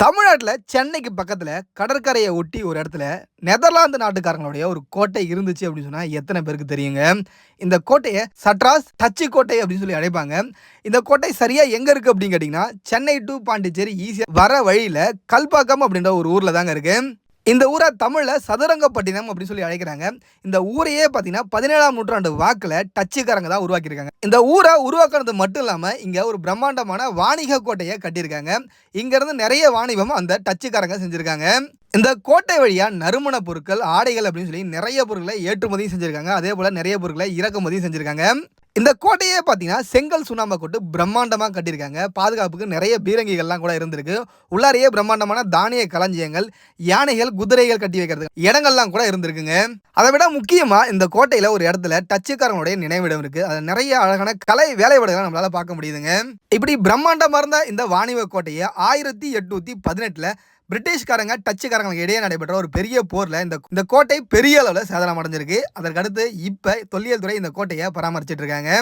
தமிழ்நாட்டில் சென்னைக்கு பக்கத்தில் கடற்கரையை ஒட்டி ஒரு இடத்துல நெதர்லாந்து நாட்டுக்காரங்களுடைய ஒரு கோட்டை இருந்துச்சு அப்படின்னு சொன்னால் எத்தனை பேருக்கு தெரியுங்க? இந்த கோட்டையை சட்ராஸ் டச்சு கோட்டை அப்படின்னு சொல்லி அழைப்பாங்க. இந்த கோட்டை சரியாக எங்கே இருக்குது அப்படின்னு கேட்டிங்கன்னா சென்னை டு பாண்டிச்சேரி ஈஸியாக வர வழியில் கல்பாக்கம் அப்படின்ற ஒரு ஊரில் தாங்க இருக்குது இந்த ஊரை தமிழில் சதுரங்கப்பட்டினம் அப்படின்னு சொல்லி அழைக்கிறாங்க. இந்த ஊரையே பார்த்தீங்கன்னா பதினேழாம் நூற்றாண்டு வாக்கில் டச்சுக்காரங்க தான் உருவாக்கியிருக்காங்க. இந்த ஊரை உருவாக்குறது மட்டும் இல்லாமல் இங்கே ஒரு பிரம்மாண்டமான வாணிக கோட்டையை கட்டியிருக்காங்க. இங்கேருந்து நிறைய வாணிபம் அந்த டச்சுக்காரங்க செஞ்சுருக்காங்க. இந்த கோட்டை வழியாக நறுமண பொருட்கள் ஆடைகள் அப்படின்னு சொல்லி நிறைய பொருட்களை ஏற்றுமதியும் செஞ்சுருக்காங்க. அதே போல் நிறைய பொருட்களை இறக்குமதியும் செஞ்சுருக்காங்க. இந்த கோட்டையே பார்த்தீங்கன்னா செங்கல் சுண்ணாம்பை கொண்டு பிரம்மாண்டமாக கட்டியிருக்காங்க. பாதுகாப்புக்கு நிறைய பீரங்கிகள்லாம் கூட இருந்திருக்கு. உள்ளாரையே பிரம்மாண்டமான தானிய களஞ்சியங்கள் யானைகள் குதிரைகள் கட்டி வைக்கிறது இடங்கள்லாம் கூட இருந்திருக்குங்க. அதை விட முக்கியமாக இந்த கோட்டையில் ஒரு இடத்துல டச்சுக்காரங்களுடைய நினைவிடம் இருக்குது அதில் நிறைய அழகான கலை வேலைப்பாடுகளை நம்மளால் பார்க்க முடியுதுங்க. இப்படி பிரம்மாண்டமாக இருந்த இந்த வாணிப கோட்டையை ஆயிரத்தி எட்நூற்றி பதினெட்டில் பிரிட்டிஷ்காரங்க டச்சுக்காரங்களுக்கு இடையே நடைபெற்ற ஒரு பெரிய போரில் இந்த இந்த கோட்டை பெரிய அளவில் சேதனம் அடைஞ்சிருக்கு அதற்கடுத்து இப்போ தொல்லியல் துறை இந்த கோட்டையை பராமரிச்சிட்டு இருக்காங்க.